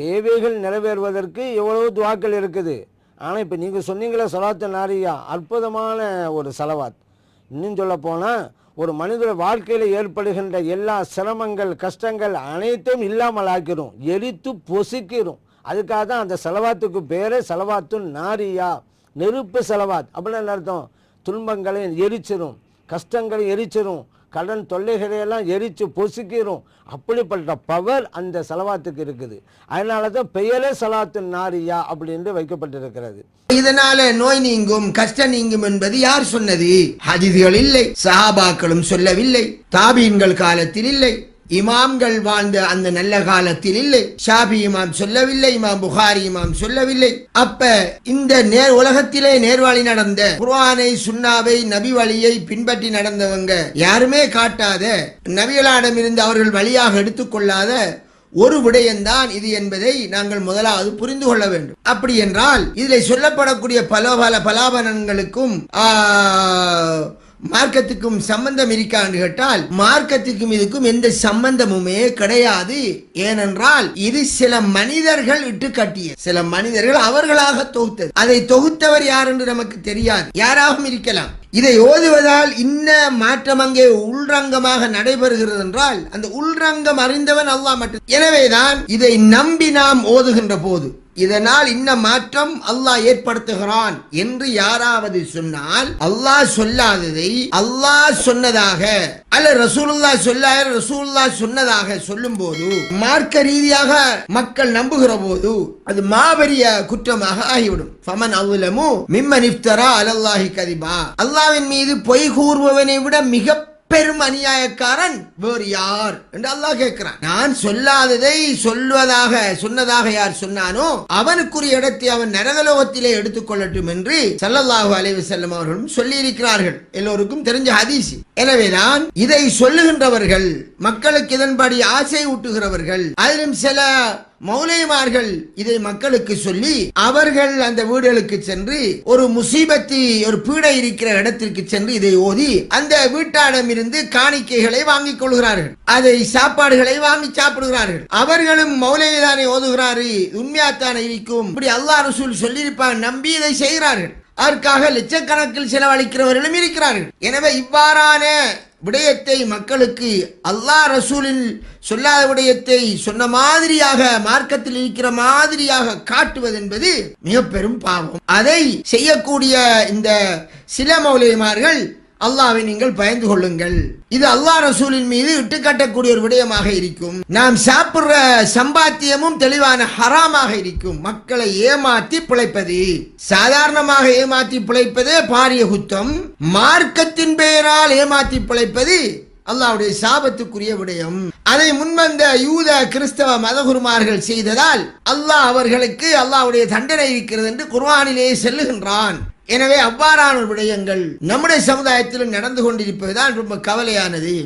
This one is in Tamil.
தேவைகள் நிறைவேறுவதற்கு எவ்வளவு துவாக்கள் இருக்குது? ஆனால் இப்போ நீங்கள் சொன்னீங்களே சலாத்து நாரியா அற்புதமான ஒரு செலவாத். இன்னும் சொல்ல போனால் ஒரு மனிதர் வாழ்க்கையில் ஏற்படுகின்ற எல்லா சிரமங்கள் கஷ்டங்கள் அனைத்தும் இல்லாமல் ஆக்கிரும். எரித்து பொசுக்கிறோம் அதுக்காக தான் அந்த செலவாத்துக்கு பேரே செலவாத்து நாரியா. நெருப்பு செலவாத். அப்படின்னு என்ன அர்த்தம்? துன்பங்களை எரிச்சிரும். கஷ்டங்களை எரிச்சிரும். கடன் தொல்லைகளை எல்லாம் எரித்து பொசுக்கிடும் அப்படிப்பட்ட பவர் அந்த செலவாத்துக்கு இருக்குது. அதனால தான் பெயரே சலாத்து நாரியா அப்படின்னு வைக்கப்பட்டிருக்கிறது. இதனால நோய் நீங்கும் கஷ்டம் நீங்கும் என்பது யார் சொன்னது? ஹதீதுகள் இல்லை சஹாபாக்களும் சொல்லவில்லை தாபீன்கள் காலத்தில் இல்லை. இமாம்கள் வாழ்ந்த அந்த நல்ல காலத்தில் இல்லை. ஷாபி இமாம் சொல்லவில்லை இமாம் புகாரி இமாம் சொல்லவில்லை. அப்ப இந்த நேர் உலகத்திலே நேர்வாழி நடந்த குர்வானை சுண்ணாவை நபி வழியை பின்பற்றி நடந்தவங்க யாருமே காட்டாத நபிகளாடமிருந்து அவர்கள் வழியாக எடுத்துக்கொள்ளாத ஒரு விடயம்தான் இது என்பதை நாங்கள் முதலாவது புரிந்து கொள்ள வேண்டும். அப்படி என்றால் இதில் சொல்லப்படக்கூடிய பல பல பலாபனங்களுக்கும் ஆ, மார்க்கத்துக்கும் சம்பந்தம் இருக்கான்னு கேட்டால் மார்க்கத்துக்கும் இதுக்கும் எந்த சம்பந்தமுமே கிடையாது. ஏனென்றால் இது சில மனிதர்கள் இட்டு கட்டிய சில மனிதர்கள் அவர்களாக தொகுத்தது. அதை தொகுத்தவர் யார் என்று நமக்கு தெரியாது. யாராகவும் இருக்கலாம். இதை ஓதுவதால் இன்ன மாற்றம் அங்கே உள்ரங்கமாக நடைபெறுகிறது என்றால் அந்த உள்ரங்கம் அறிந்தவன் அல்லாஹ் மட்டும். எனவேதான் இதை நம்பி நாம் ஓதுகின்ற போது இதனால் இன்ன மாற்றம் அல்லாஹ் ஏற்படுத்துகிறான் என்று யாராவது சொன்னால் அல்லாஹ் சொல்லாததை அல்லாஹ் சொன்னதாக அல்ல ரசூலுல்லா சொல்லாய ரசூலுல்லா சொன்னதாக சொல்லும் போது மார்க்க ரீதியாக மக்கள் நம்புகிற போது அது மாபெரிய குற்றமாக ஆகிவிடும். ஃபமன் அவுலமு மிம்மன் இஃப்தரா அலல்லாஹி கதிபா. அல்லாவின் மீது பொய் கூறுபவனை விட மிக பெரும் அநியாயக்காரன் வேறு யார்? என்று அல்லாஹ் கேட்கிறான். நான் சொல்லாததை சொல்வதாக சொன்னதாக யார் சொன்னானோ அவனுக்குரிய இடத்தை அவன் நரகலோகத்திலே எடுத்துக்கொள்ளட்டும் என்று சல்லல்லாஹு அலைஹி அவர்களும் சொல்லி இருக்கிறார்கள் எல்லோருக்கும் தெரிஞ்ச எனவே எனவேதான் இதை சொல்லுகின்றவர்கள் மக்களுக்கு இதன்படி ஆசை ஊட்டுகிறவர்கள் அதிலும் சில மௌலைமார்கள் இதை மக்களுக்கு சொல்லி அவர்கள் அந்த வீடுகளுக்கு சென்று ஒரு முசீபத்தி ஒரு பீடை இருக்கிற இடத்திற்கு சென்று இதை ஓதி அந்த வீட்டாரிடம் இருந்து காணிக்கைகளை வாங்கிக் கொள்கிறார்கள். அதை சாப்பாடுகளை வாங்கி சாப்பிடுகிறார்கள். அவர்களும் மௌலைதானே ஓதுகிறாரு உண்மையாத்தானே இருக்கும். இப்படி அல்லா ரசூல் சொல்லியிருப்பாங்க நம்பி இதை செய்கிறார்கள். அதற்காக லட்சக்கணக்கில் செலவழிக்கிறவர்களும் இருக்கிறார்கள். எனவே இவ்வாறான விடயத்தை மக்களுக்கு அல்லாஹ் ரசூலில் சொல்லாத விடயத்தை சொன்ன மாதிரியாக மார்க்கத்தில் இருக்கிற மாதிரியாக காட்டுவது என்பது மிக பெரும் பாவம். அதை செய்யக்கூடிய இந்த சில மௌலியமார்கள் அல்லாவை நீங்கள் பயந்து கொள்ளுங்கள். இது அல்லாஹ் ரசூலின் மீது இட்டுக்கட்டக்கூடிய ஒரு விடயமாக இருக்கும். நாம் சாப்பிடுற சம்பாத்தியமும் தெளிவான ஹராமாக இருக்கும். மக்களை ஏமாத்தி பிழைப்பது. சாதாரணமாக ஏமாத்தி பிழைப்பது பாரிய குத்தம். மார்க்கத்தின் பெயரால் ஏமாத்தி பிழைப்பது அல்லாவுடைய சாபத்துக்குரிய விடயம். அதை முன்வந்த யூத கிறிஸ்தவ மதகுருமார்கள் செய்ததால் அல்லாஹ் அவர்களுக்கு அல்லாவுடைய தண்டனை இருக்கிறது என்று குர்வானிலே செல்லுகின்றான். எனவே அவ்வாறான விடயங்கள் நம்முடைய சமுதாயத்திலும் நடந்து கொண்டிருப்பதுதான் ரொம்ப கவலையானது.